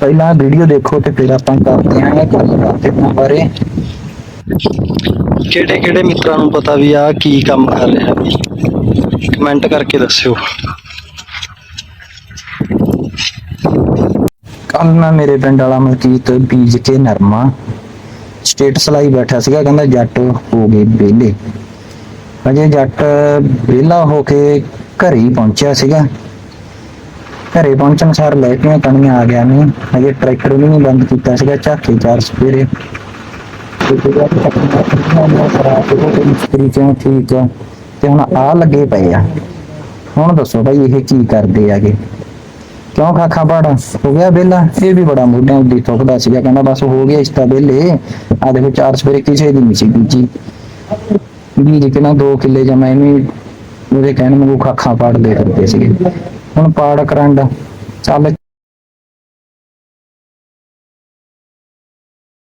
ਪਹਿਲਾਂ ਵੀਡੀਓ ਦੇਖੋ ਤੇ ਫਿਰ ਆਪਾਂ ਕਰਦੇ ਹਾਂ ਗੱਲਬਾਤ ਇਹਨਾਂ ਬਾਰੇ। ਕਿਹੜੇ ਕਿਹੜੇ ਮਿੱਤਰਾਂ ਨੂੰ ਪਤਾ ਵੀ ਆ ਕੀ ਕੰਮ ਕਰ ਰਿਹਾ ਕਮੈਂਟ ਕਰਕੇ ਦੱਸਿਓ। ਕੱਲ ਨਾ ਮੇਰੇ ਪਿੰਡ ਵਾਲਾ ਮਲਕੀਤ ਬੀਜ ਕੇ ਨਰਮਾ ਸਟੇਟਸ ਲਾਈ ਬੈਠਾ ਸੀਗਾ ਕਹਿੰਦਾ ਜੱਟ ਹੋ ਗਏ ਵਿਹਲੇ। ਅਜੇ ਜੱਟ ਵਿਹਲਾ ਹੋ ਕੇ ਘਰੇ ਹੀ ਪਹੁੰਚਿਆ ਸੀਗਾ। ਘਰੇ ਪਹੁੰਚਣ ਸਾਰ ਲੈ ਕੇ ਕਣੀਆਂ ਆ ਗਿਆ। ਨਹੀਂ, ਅਜੇ ਟਰੈਕਟਰ ਵੀ ਨਹੀਂ ਬੰਦ ਕੀਤਾ ਸੀਗਾ, ਝਾਕੇ ਚਾਰ ਸਪੇਰੇ। ਠੀਕ ਆ ਤੇ ਹੁਣ ਆ ਲੱਗੇ ਪਏ ਆ। ਹੁਣ ਦੱਸੋ ਭਾਈ ਇਹ ਕੀ ਕਰਦੇ ਆਗੇ ਕਿਉਂ ਖਾਖਾ ਪਾੜਾ? ਹੋ ਗਿਆ ਵਿਹਲਾ? ਇਹ ਵੀ ਬੜਾ ਮੋਢਿਆਂ ਉੱਦੀ ਥੁੱਕਦਾ ਸੀਗਾ, ਕਹਿੰਦਾ ਬਸ ਹੋ ਗਿਆ ਇਸ ਤਾਂ ਵਿਹਲੇ। ਆ ਦੇਖੋ, ਚਾਰ ਸਵੇਰੇ ਕਿਸੇ ਦੀ ਨਹੀਂ ਸੀ ਬੀਜੀ। ਬੀਜ ਕੇ ਨਾ 2 ਕਿੱਲੇ ਜਮਾ ਐਵੇਂ ਉਹਦੇ ਕਹਿਣ ਨੂੰ ਖਾਖਾ ਪਾੜਦੇ ਕਰਦੇ ਸੀਗੇ। ਹੁਣ ਪਾੜ ਕਰੰਡ ਚੱਲ